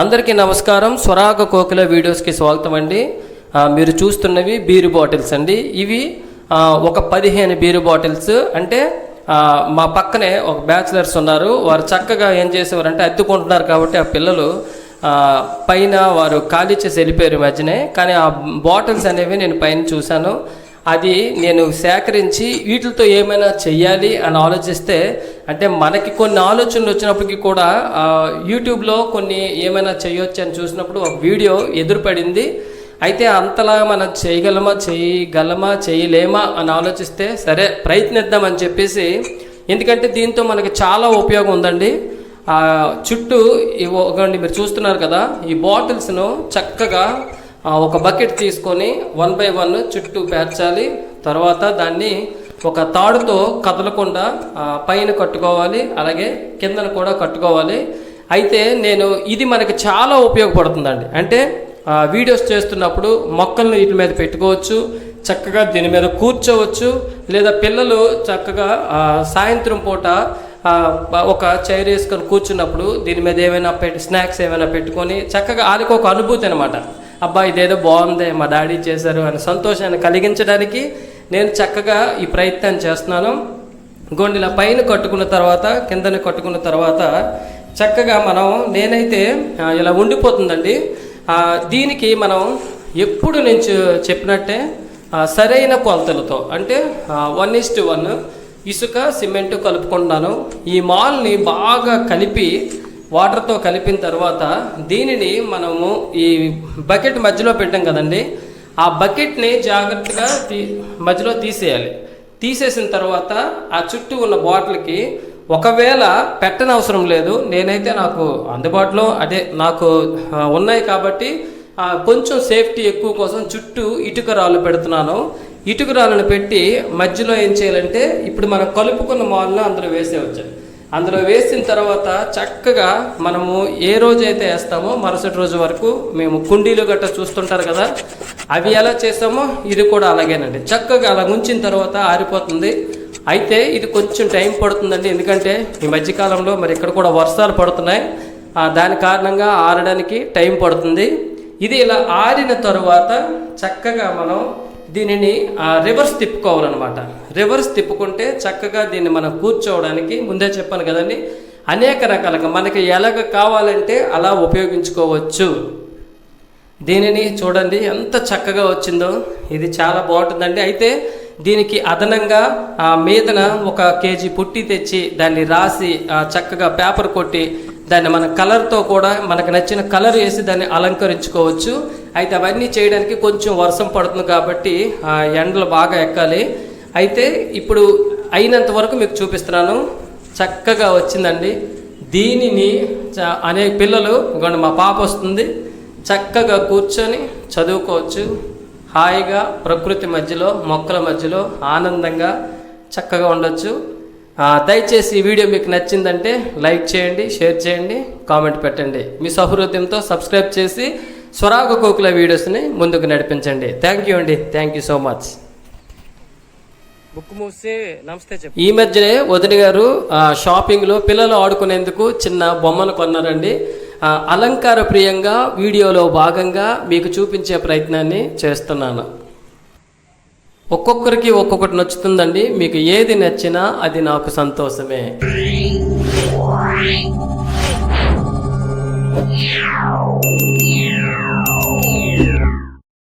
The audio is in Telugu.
అందరికీ నమస్కారం. స్వరాగ కోకిల వీడియోస్కి స్వాగతం అండి. మీరు చూస్తున్నవి బీరు బాటిల్స్ అండి. ఇవి ఒక పదిహేను బీరు బాటిల్స్. అంటే మా పక్కనే ఒక బ్యాచిలర్స్ ఉన్నారు. వారు చక్కగా ఏం చేసేవారంటే అద్దుకుంటున్నారు కాబట్టి ఆ పిల్లలు పైన వారు ఖాళీ చేసి వెళ్ళిపోయారు ఈ మధ్యనే. కానీ ఆ బాటిల్స్ అనేవి నేను పైన చూశాను. అది నేను సేకరించి వీటితో ఏమైనా చెయ్యాలి అని ఆలోచిస్తే అంటే మనకి కొన్ని ఆలోచనలు వచ్చినప్పటికీ కూడా యూట్యూబ్లో కొన్ని ఏమైనా చేయొచ్చు అని చూసినప్పుడు ఒక వీడియో ఎదురుపడింది. అయితే అంతలా మనం చేయగలమా చేయగలమా చేయలేమా అని ఆలోచిస్తే సరే ప్రయత్నిద్దామని చెప్పేసి ఎందుకంటే దీంతో మనకి చాలా ఉపయోగం ఉందండి. చుట్టూ ఇవ్వండి మీరు చూస్తున్నారు కదా ఈ బాటిల్స్ను చక్కగా ఒక బకెట్ తీసుకొని వన్ బై వన్ చుట్టూ పేర్చాలి. తర్వాత దాన్ని ఒక తాడుతో కదలకుండా పైన కట్టుకోవాలి అలాగే కిందన కూడా కట్టుకోవాలి. అయితే నేను ఇది మనకి చాలా ఉపయోగపడుతుందండి. అంటే వీడియోస్ చేస్తున్నప్పుడు మొక్కలను వీటి మీద పెట్టుకోవచ్చు చక్కగా దీని మీద కూర్చోవచ్చు లేదా పిల్లలు చక్కగా సాయంత్రం పూట ఒక చైర్ వేసుకొని కూర్చున్నప్పుడు దీని మీద ఏమైనా పెట్టి స్నాక్స్ ఏమైనా పెట్టుకొని చక్కగా వాళ్ళకి ఒక అనుభూతి అనమాట అబ్బా ఇదేదో బాగుంది మా డాడీ చేశారు అని సంతోషాన్ని కలిగించడానికి నేను చక్కగా ఈ ప్రయత్నం చేస్తున్నాను. గొండెల పైన కట్టుకున్న తర్వాత కిందన కట్టుకున్న తర్వాత చక్కగా మనం నేనైతే ఇలా ఉండిపోతుందండి. దీనికి మనం ఎప్పుడు నేను చెప్పినట్టే సరైన కొలతలతో అంటే వన్ ఇస్ టు వన్ ఇసుక సిమెంట్ కలుపుకుంటున్నాను. ఈ మాల్ని బాగా కలిపి వాటర్తో కలిపిన తర్వాత దీనిని మనము ఈ బకెట్ మధ్యలో పెట్టాం కదండి. ఆ బకెట్ని జాగ్రత్తగా తీ మధ్యలో తీసేయాలి. తీసేసిన తర్వాత ఆ చుట్టూ ఉన్న బాటిల్కి ఒకవేళ పెట్టనవసరం లేదు నేనైతే నాకు అందుబాటులో అదే నాకు ఉన్నాయి కాబట్టి కొంచెం సేఫ్టీ ఎక్కువ కోసం చుట్టూ ఇటుక రాళ్ళు పెడుతున్నాను. ఇటుక రాళ్ళను పెట్టి మధ్యలో ఏం చేయాలంటే ఇప్పుడు మనం కలుపుకున్న మాలను అందులో వేసేవచ్చు అందులో వేసిన తర్వాత చక్కగా మనము ఏ రోజైతే వేస్తామో మరుసటి రోజు వరకు మేము కుండీలు గట్రా చూస్తుంటారు కదా అవి ఎలా చేస్తామో ఇది కూడా అలాగేనండి. చక్కగా అలా ఉంచిన తర్వాత ఆరిపోతుంది. అయితే ఇది కొంచెం టైం పడుతుందండి ఎందుకంటే ఈ మధ్యకాలంలో మరి ఇక్కడ కూడా వర్షాలు పడుతున్నాయి. దాని కారణంగా ఆరడానికి టైం పడుతుంది. ఇది ఇలా ఆరిన తరువాత చక్కగా మనం దీనిని ఆ, రివర్స్ తిప్పుకోవాలన్నమాట. రివర్స్ తిప్పుకుంటే చక్కగా దీన్ని మనం కూర్చోవడానికి ముందే చెప్పాను కదండి అనేక రకాలుగా మనకి ఎలాగ కావాలంటే అలా ఉపయోగించుకోవచ్చు. దీనిని చూడండి ఎంత చక్కగా వచ్చిందో. ఇది చాలా బాగుంటుందండి. అయితే దీనికి అదనంగా ఆ మీదన ఒక కేజీ పుట్టి తెచ్చి దాన్ని రాసి చక్కగా పేపర్ కొట్టి దాన్ని మన కలర్తో కూడా మనకు నచ్చిన కలర్ వేసి దాన్ని అలంకరించుకోవచ్చు. అయితే అవన్నీ చేయడానికి కొంచెం వర్షం పడుతుంది కాబట్టి ఆ ఎండలు బాగా ఎక్కాలి. అయితే ఇప్పుడు అయినంత వరకు మీకు చూపిస్తున్నాను. చక్కగా వచ్చిందండి. దీనిని అనేక పిల్లలు ఇగోండి మా పాప వస్తుంది. చక్కగా కూర్చొని చదువుకోవచ్చు. హాయిగా ప్రకృతి మధ్యలో మొక్కల మధ్యలో ఆనందంగా చక్కగా ఉండొచ్చు. దయచేసి ఈ వీడియో మీకు నచ్చిందంటే లైక్ చేయండి షేర్ చేయండి కామెంట్ పెట్టండి. మీ సహృదయంతో సబ్స్క్రైబ్ చేసి స్వరాగ కోకుల వీడియోస్ని ముందుకు నడిపించండి. థ్యాంక్ యూ అండి. Thank you so much book మూసి నమస్తే ఈ మధ్యనే వదిన గారు షాపింగ్లో పిల్లలు ఆడుకునేందుకు చిన్న బొమ్మను కొన్నారండి. అలంకార ప్రియంగా వీడియోలో భాగంగా మీకు చూపించే ప్రయత్నాన్ని చేస్తున్నాను. ఒక్కొక్కరికి ఒక్కొక్కటి నచ్చుతుందండి. మీకు ఏది నచ్చినా అది నాకు సంతోషమే.